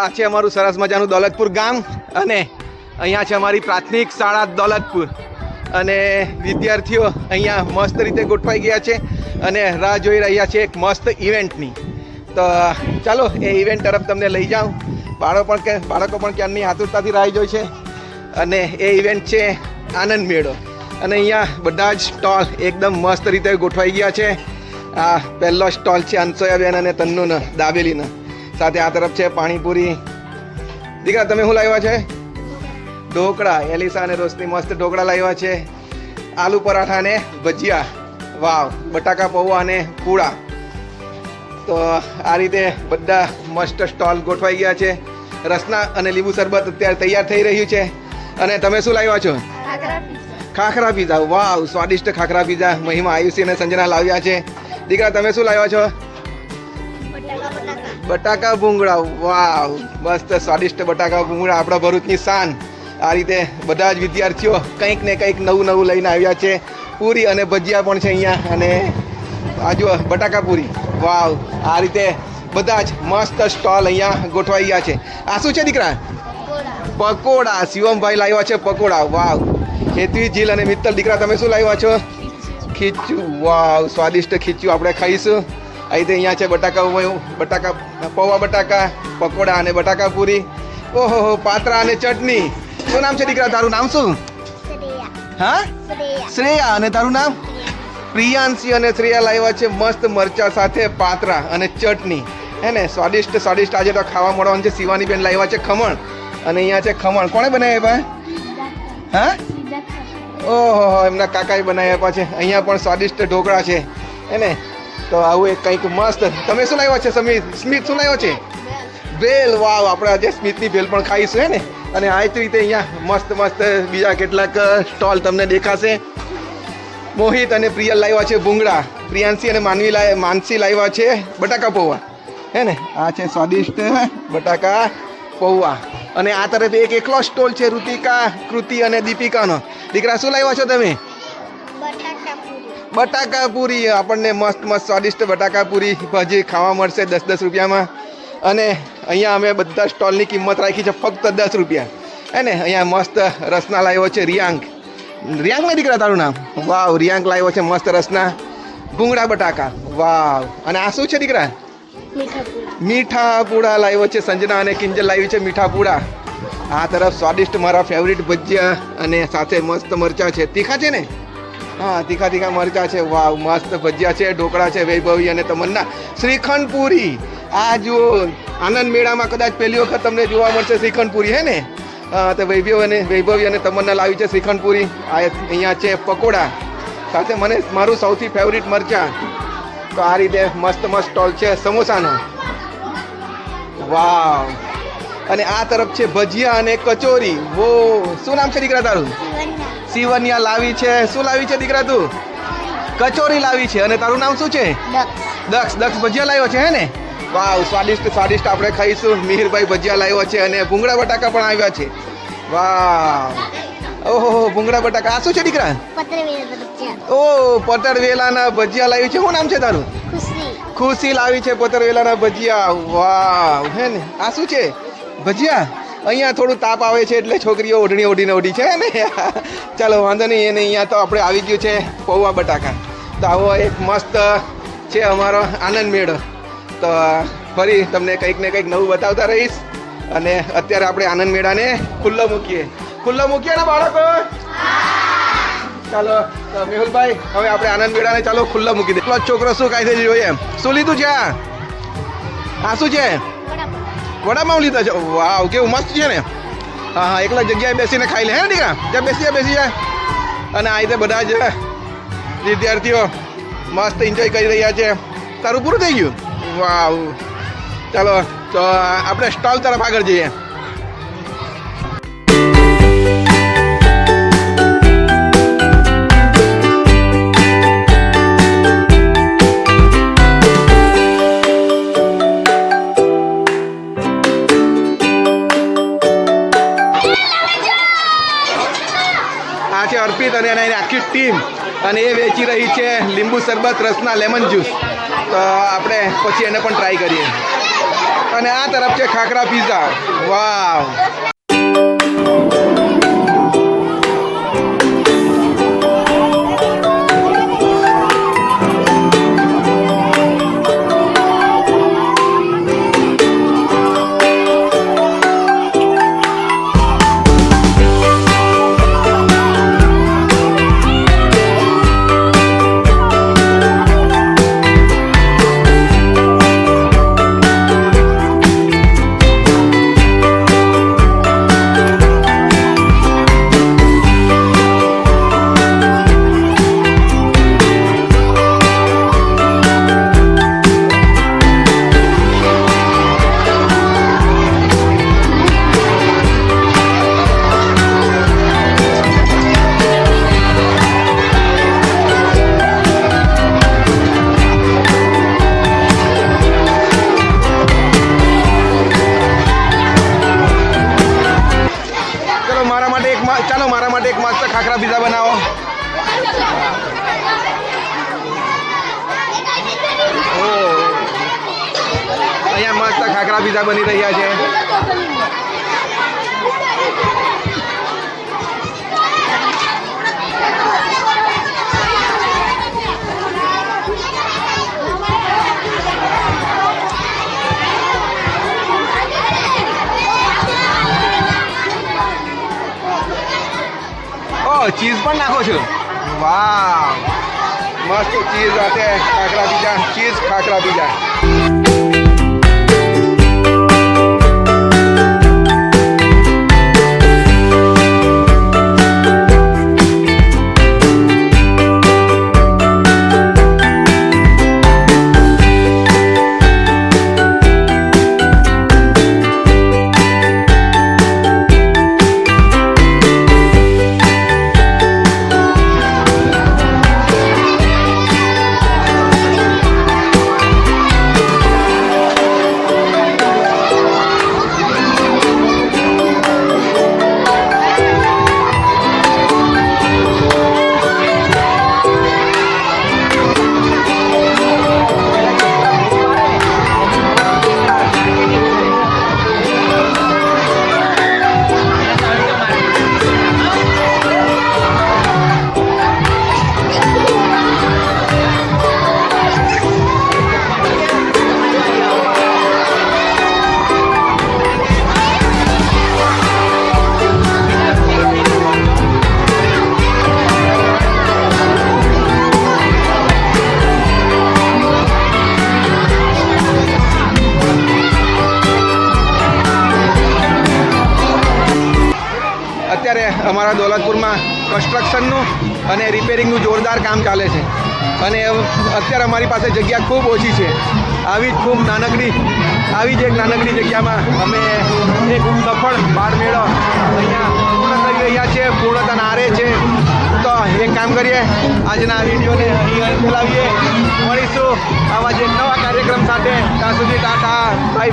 આ છે અમારું સરસ મજાનું દોલતપુર ગામ અને અહીંયા છે અમારી પ્રાથમિક શાળા દોલતપુર. અને વિદ્યાર્થીઓ અહીંયા મસ્ત રીતે ગોઠવાઈ ગયા છે અને રાહ જોઈ રહ્યા છે એક મસ્ત ઇવેન્ટની તો, ચાલો, એ ઇવેન્ટ તરફ તમને લઈ જાઉં. બાળકો પણ કે, બાળકો પણ ક્યારની આતુરતાથી રાહ જોઈ છે. અને એ ઇવેન્ટ છે આનંદ મેળો. અને અહીંયા બધા જ સ્ટોલ એકદમ મસ્ત રીતે ગોઠવાઈ ગયા છે. આ પહેલો સ્ટોલ છે અનસોયાબેન અને તન્નુના દાબેલીનો. સાથે આ તરફ છે પાણીપુરી. દીકરા તમે શું લાવ્યા છે? ઢોકળા. એલિસા અને રોશની મસ્ત ઢોકળા લાવ્યા છે. આલુ પરાઠા અને ભજીયા. વાવ. બટાકા પૌવા અને પૂળા તો આ રીતે બધા મસ્ત સ્ટોલ ગોઠવાઈ ગયા છે. રસના અને લીંબુ શરબત અત્યારે તૈયાર થઈ રહ્યું છે. અને તમે શું લાવ્યા છો? Khakhra pizza wow. સ્વાદિષ્ટ ખાખરા પીઝા મહિમા આયુષી અને સંજના લાવ્યા છે. દીકરા તમે શું લાવ્યા છો? બટાકા ભૂંગળા, વાવ, મસ્ત સ્વાદિષ્ટ બટાકા ભૂંગળા, આપણા ભરૂચની શાન આ રીતે બધા જ વિદ્યાર્થીઓ કંઈક ને કંઈક નવું નવું લઈને આવ્યા છે. પૂરી અને ભજીયા પણ છે અહીંયા. અને આ જુઓ, બટાકા પૂરી. વાવ, આ રીતે બધા જ મસ્ત સ્ટોલ અહીંયા ગોઠવાઈ ગયા છે. આ શું છે દીકરા? પકોડા. શિવમભાઈ લાવ્યા છે પકોડા. વાવ. હેતવી જીલ અને મિત્તલ. દીકરા, તમે શું લાવ્યા છો? ખીચું. વાવ, સ્વાદિષ્ટ ખીચું આપણે ખાઈશું. રીતે અહીંયા છે બટાકા ઉમયું બટાકા પૌવા બટાકા પકોડા અને બટાકા પૂરી. ઓહો હો પાત્રા અને ચટણી. શું નામ છે દીકરા? તારું નામ શું? હા? શ્રેયા. અને તારું નામ? પ્રિયાંશી. અને શ્રેયા લાવ્યા છે મસ્ત મરચા સાથે પાત્રા અને ચટણી. હે ને સ્વાદિષ્ટ સ્વાદિષ્ટ આજે તો ખાવા મળવાનું છે. શિવાની બેન લાવ્યા છે ખમણ. અને અહીંયા છે ખમણ. કોણે બનાવ્યા હા? ઓહો એમના કાકાએ બનાવ્યા છે. અહીંયા પણ સ્વાદિષ્ટ ઢોકળા છે. હે ને? તો આવું એક કંઈક મસ્ત. તમે શું લાવ્યા છે, સમીર? સ્મિત શું લાવ્યો છે? ભેલ વાવ, આપણે આજે સ્મિતની ભેલ પણ ખાઈશું, હે ને? અને આ જ રીતે અહીંયા મસ્ત મસ્ત બીજા કેટલાક સ્ટોલ તમને દેખાશે. મોહિત અને પ્રિયલ લાવ્યા છે ભૂંગળા. પ્રિયાંશી અને માનવી લાય, માનસી લાવ્યા છે બટાકા પૌવા. હે ને? આ છે સ્વાદિષ્ટ બટાકા પૌવા. અને આ તરફ એક એકલો સ્ટોલ છે ઋતિકા કૃતિ અને દીપિકાનો. દીકરા, શું લાવ્યા છો તમે? બટાકા પૂરી આપણને મસ્ત મસ્ત સ્વાદિષ્ટ બટાકા પૂરી ભાજી ખાવા મળશે દસ દસ રૂપિયામાં. અને અહીંયા અમે બધા સ્ટોલની કિંમત રાખી છે ફક્ત દસ રૂપિયા. હે ને અહીંયા મસ્ત રસના લાવ્યો છે રિયાંક રિયાંક ને દીકરા તારું નામ? વાવ રિયાંક લાવ્યો છે મસ્ત રસના. ભૂંગળા બટાકા. વાવ. અને આ શું છે દીકરા? મીઠા પૂડા લાવ્યો છે સંજના અને કિંજલ લાવી છે મીઠા પૂડા આ તરફ સ્વાદિષ્ટ મારા ફેવરિટ ભજીયા અને સાથે મસ્ત મરચા છે. તીખા છે ને? હા, તીખા તીખા મરચા છે. વાવ, મસ્ત ભજીયા છે, ઢોકળા છે, વૈભવી અને તમન્ના. શ્રીખંડ પૂરી આ જુઓ, આનંદ મેળામાં કદાચ પહેલી વખત તમને જોવા મળશે શ્રીખંડ પૂરી હે ને? તો વૈભવ અને, વૈભવી અને તમન્ના લાવી છે શ્રીખંડ પૂરી આ અહીંયા છે પકોડા. સાથે મને મારું સૌથી ફેવરિટ મરચા. તો આ રીતે મસ્ત મસ્ત સ્ટોલ છે સમોસાનો. વાવ. અને આ તરફ છે ભજીયા અને કચોરી. વો, શું નામ છે દીકરા તારું? સિવનિયા લાવી છે. શું લાવી છે દીકરા તું? કચોરી લાવી છે. અને તારું નામ શું છે? દક્ષ. દક્ષ. ભજીયા લાવ્યો છે હે ને? વાવ સ્વાદિષ્ટ સ્વાદિષ્ટ આપણે ખાઈશું. મિહિરભાઈ ભજીયા લાવ્યો છે અને ભૂંગળા બટાકા પણ આવ્યા છે. વાવ. ઓહો ભૂંગળા બટાકા. આ શું છે દીકરા? ઓ પતરવેલાના ભજીયા લાવી છે. શું નામ છે તારું? ખુશી. લાવી છે પતરવેલાના ભજીયા. વાવ હે ને? આ શું છે? ભજીયા? અહીંયા થોડું તાપ આવે છે એટલે છોકરીઓ ઓઢણી ઓઢીને ઓઢી છે ને? ચાલો, વાંધો નહીં, એને અહીંયા તો આપણે આવી ગયું છે પૌવા બટાકા. તો આવો એક મસ્ત છે અમારો આનંદ મેળો. તો ફરી તમને કંઈક ને કંઈક નવું બતાવતા રહીશ. અને અત્યારે આપણે આનંદ મેળાને ખુલ્લો મૂકીએ. ખુલ્લો મૂકીએ ને, બાળકો? ચાલો મેહુલભાઈ, હવે આપણે આનંદ મેળાને ચાલો ખુલ્લો મૂકી દે. છોકરો શું કાંઈ જોઈએ શું લીધું છે હા શું છે? વડાપાઉં લીધા છે. વાવ, કેવું મસ્ત છે ને. હા હા, એકલા જગ્યાએ બેસીને ખાઈ લે, હે ને દીકરા? જ્યાં બેસી જાય બેસી જાય અને આ રીતે બધા જ વિદ્યાર્થીઓ મસ્ત એન્જોય કરી રહ્યા છે. તારું પૂરું થઈ ગયું? વાવ. ચાલો, તો આપણે સ્ટોલ તરફ આગળ જઈએ. છે અર્પિત અને એના આખી ટીમ. અને એ વેચી રહી છે લીંબુ શરબત રસના લેમન જ્યુસ. તો આપણે પછી એને પણ ટ્રાય કરીએ. અને આ તરફ છે ખાખરા પીઝા વાવ. અહીંયા મસ્ત ખાખરા પીઝા બની રહ્યા છે. ચીઝ પણ નાખો છો. વાહ. મસ્ત ચીઝ સાથે khakhra pizza cheese khakhra pizza. અમારા દોલતપુરમાં કન્સ્ટ્રક્શનનું અને રિપેરિંગનું જોરદાર કામ ચાલે છે. અને અત્યારે અમારી પાસે જગ્યા ખૂબ ઓછી છે. આવી જ ખૂબ નાનકડી, આવી જ એક નાનકડી જગ્યામાં અમે એક સફળ બાળ મેળો અહીંયા પૂર્ણ કરી રહ્યા છીએ, પૂર્ણતા નારે છે. તો એક કામ કરીએ, આજના વિડીયોને અહીં ફેલાવીએ મળીશું આવા જે નવા કાર્યક્રમ સાથે. ત્યાં સુધી ટાટા બાય બાય